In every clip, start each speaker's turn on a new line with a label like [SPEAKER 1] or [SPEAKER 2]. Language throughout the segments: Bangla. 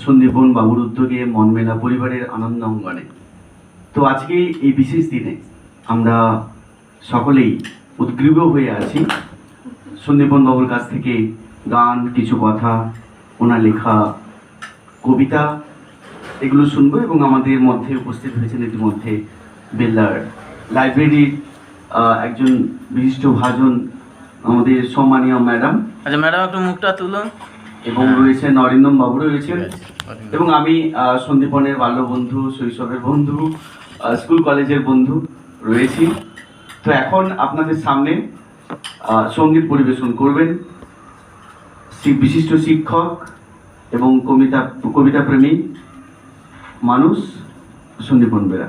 [SPEAKER 1] সন্দীপন বাবুর উদ্যোগে মনমেলা পরিবারের আনন্দ অঙ্গনে। তো আজকে এই বিশেষ দিনে আমরা সকলেই উদ্গ্রীব হয়ে আছি। সন্দীপন বাবুর কাছ থেকে গান, কিছু কথা, ওনার লেখা, কবিতা, এগুলো শুনব এবং আমাদের মধ্যে উপস্থিত হয়েছেন ইতিমধ্যে বেল্লার লাইব্রেরির একজন বিশিষ্ট ভাজন, আমাদের সম্মানীয় ম্যাডাম।
[SPEAKER 2] আচ্ছা ম্যাডাম, একটু মুখটা তুলুন।
[SPEAKER 1] এবং রয়েছে অরিন্দম বাবু রয়েছেন।
[SPEAKER 2] এবং
[SPEAKER 1] আমি সন্দীপনের বাল্যবন্ধু শৈশবের বন্ধু স্কুল কলেজের বন্ধু রয়েছি। তো এখন আপনাদের সামনে সংগীত পরিবেশন করবেন। বিশিষ্ট শিক্ষক এবং কবিতা কবিতা প্রেমী মানুষ সন্দীপন বেরা।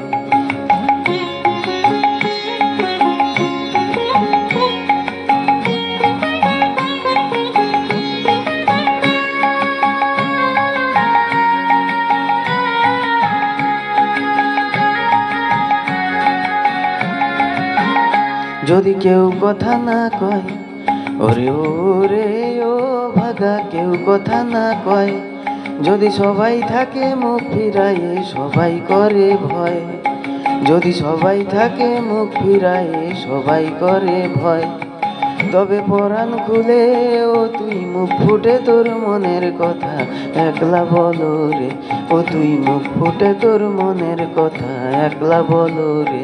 [SPEAKER 3] যদি কেউ কথা না কয়, ওরে ওরে ও ভাগা, কেউ কথা না কয়। যদি সবাই থাকে মুখ ফিরায়ে, সবাই করে ভয়। যদি সবাই থাকে মুখ ফিরায়ে, সবাই করে ভয়। তবে পরাণ খুলে ও তুই মুখ ফুটে তোর মনের কথা। একলা বলো রে, ও তুই মুখ ফুটে তোর মনের কথা। একলা বলো রে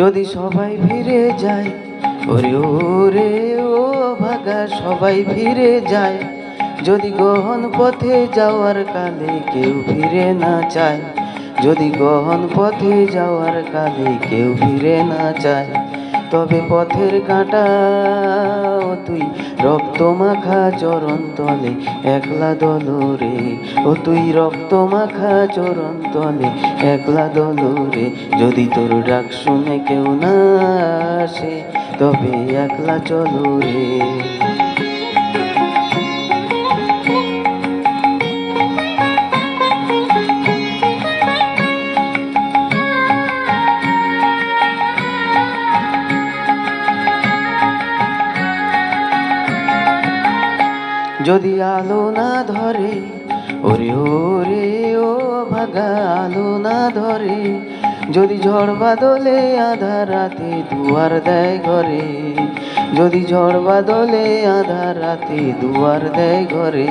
[SPEAKER 3] যদি সবাই ফিরে যায়, ওরে ওরে ও ভাগা, সবাই ফিরে যায়। যদি গহন পথে যাওয়ার কালে কেউ ফিরে না চায়, যদি গহন পথে যাওয়ার কালে কেউ ফিরে না চায়। তবে পথের কাঁটা ও তুই। রক্ত মাখা চরণ তলে, একলা দলরে। ও তুই রক্ত মাখা চরণ তলে, একলা দলরে। যদি তোর ডাক শুনে কেউ না আসে, তবে একলা চলো রে। যদি আলো না ধরে, ওরে ওরে, ও ভাগা, আলো না ধরে, যদি ঝড় বাদলে আধার রাতে দুয়ার দেয় ঘরে, যদি ঝড় বাদলে আধা রাতে দুয়ার দেয় ঘরে,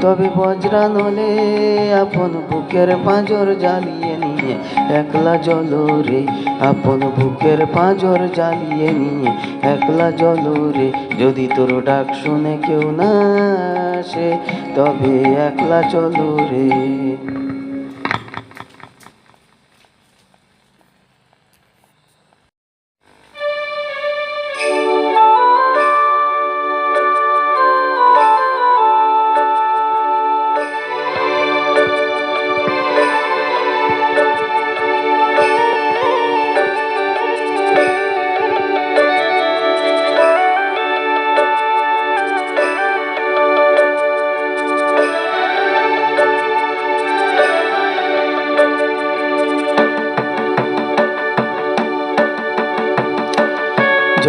[SPEAKER 3] তবে বজ্রা নলে আপন বুকের পাঁজর জ্বালিয়ে নিয়ে একলা জল রে, আপন বুকের পাঁজর জ্বালিয়ে নিয়ে একলা জল রে। যদি তোর ডাক শুনে কেউ না আসে, তবে একলা চলো রে।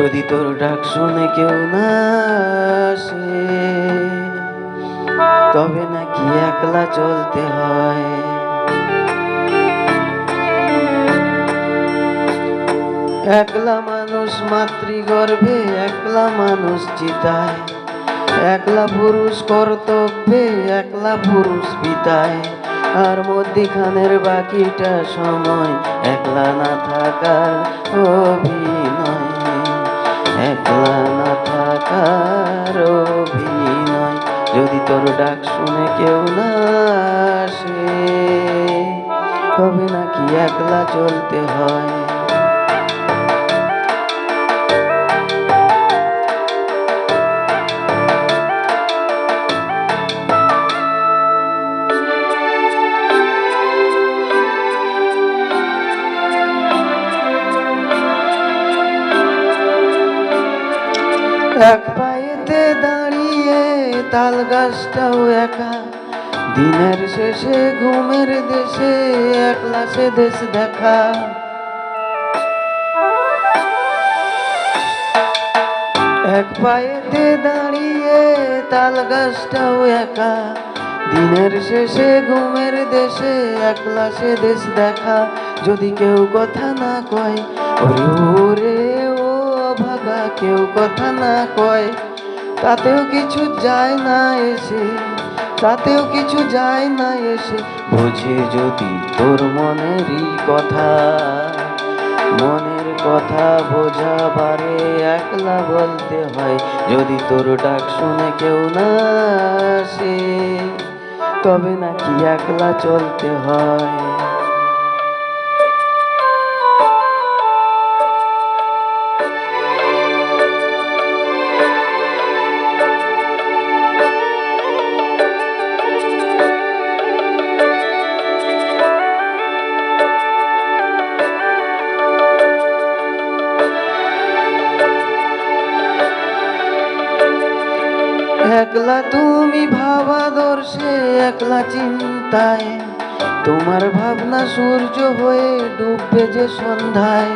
[SPEAKER 3] যদি তোর ডাক শুনে কেউ না আসে, তবে নাকি একলা চলতে হয়। একলা মানুষ মাতৃগর্ভে, একলা মানুষ চিতায়, একলা পুরুষ কর্তব্যে, একলা পুরুষ পিতায়। আর মধ্যিখানের বাকিটা সময় একলা না থাকার অভিনয়। একলা না থাকার যদি তোর ডাক শুনে কেউ না তবে নাকি একলা চলতে হয়? এক পায়েতে দাঁড়িয়ে তাল গাছটাও একা। দিনের শেষে ঘুমের দেশে একলা সে দেশ দেখা। এক পায়েতে দাঁড়িয়ে তাল গাছটাও একা। দিনের শেষে ঘুমের দেশে একলা সে দেশ দেখা। যদি কেউ কথা না কয় ওরে। কেউ কথা না কয়, তাতেও কিছু যায় না এসে, তাতেও কিছু যায় না এসে। বুঝে যদি তোর মনেরই কথা, মনের কথা বোঝাবারে একলা বলতে হয়, যদি তোর ডাক শুনে কেউ না আসে, তবে নাকি একলা চলতে হয়? একলা তুমি ভাবা ভাবাদর্শে, একলা চিন্তায়। তোমার ভাবনা সূর্য হয়ে ডুববে যে সন্ধ্যায়।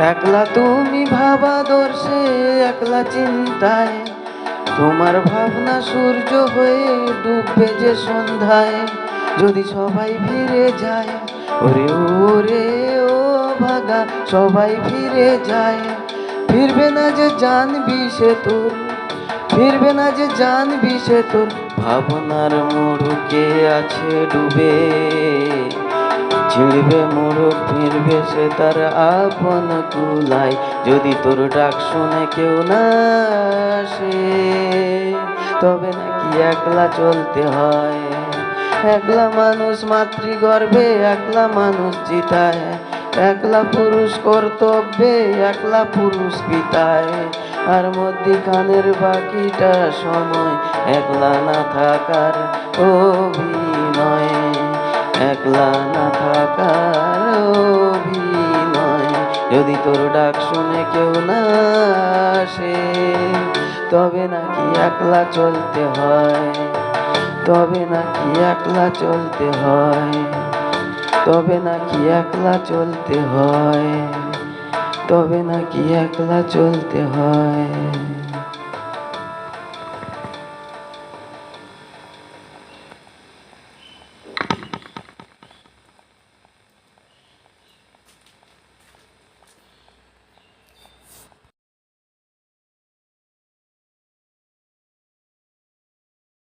[SPEAKER 3] একলা তুমি ভাবাদর্শে, একলা চিন্তায়। তোমার ভাবনা সূর্য হয়ে ডুববে যে সন্ধ্যায়। যদি সবাই ফিরে যায়, ওরে ওরে, ও ভাগা সবাই ফিরে যায়। ফিরবে না যে জানবি সে তোর, ফিরবে না যে জানবি সে তোর। ভাবনার মুড়ুকে আছে ডুবে, ছিড়বে মোড়ক, ফিরবে সে তার আপন কুলাই যদি তোর ডাক শুনে কেউ না আসে, তবে নাকি একলা চলতে হয়। একলা মানুষ মাতৃগর্ভে, একলা মানুষ চিতায় একলা পুরুষ কর্তব্যে, একলা পুরুষ পিতায়। আর মধ্যিখানের বাকিটা সময় একলা না থাকার অভিনয়। একলা না থাকার অভিনয়। যদি তোর ডাক শুনে কেউ না আসে, তবে নাকি একলা চলতে হয়? তবে নাকি একলা চলতে হয়? তবে নাকি একলা চলতে হয়। তবে নাকি একলা চলতে হয়।